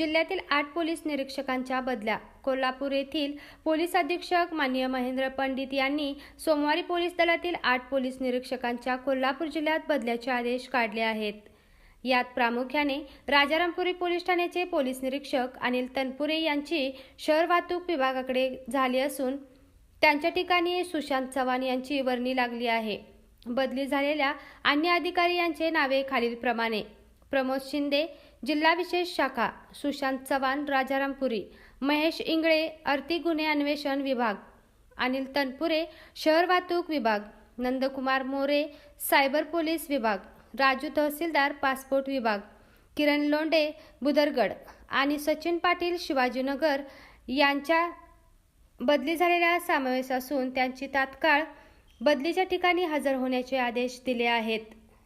जिल्ह्यातील आठ पोलीस निरीक्षकांच्या बदल्या. कोल्हापूर येथील पोलीस अधीक्षक माननीय महेंद्र पंडित यांनी सोमवारी पोलीस दलातील आठ पोलीस निरीक्षकांच्या कोल्हापूर जिल्ह्यात बदल्याचे आदेश काढले आहेत. यात प्रामुख्याने राजारामपुरी पोलीस ठाण्याचे पोलीस निरीक्षक अनिल तनपुरे यांची शहर वाहतूक विभागाकडे झाली असून त्यांच्या ठिकाणी सुशांत चव्हाण यांची वर्णी लागली आहे. बदली झालेल्या अन्य अधिकारी यांचे नावे खालीलप्रमाणे. प्रमोद शिंदे जिल्हा विशेष शाखा सुशांत चव्हाण राजारामपुरी महेश इंगळे आर्थिक गुन्हे अन्वेषण विभाग अनिल तनपुरे शहर वाहतूक विभाग नंदकुमार मोरे सायबर पोलीस विभाग राजू तहसीलदार पासपोर्ट विभाग किरण लोंडे बुदरगड आणि सचिन पाटील शिवाजीनगर यांच्या बदली झालेला समावेश असून त्यांची तात्काळ बदलीच्या ठिकाणी हजर होण्याचे आदेश दिले आहेत.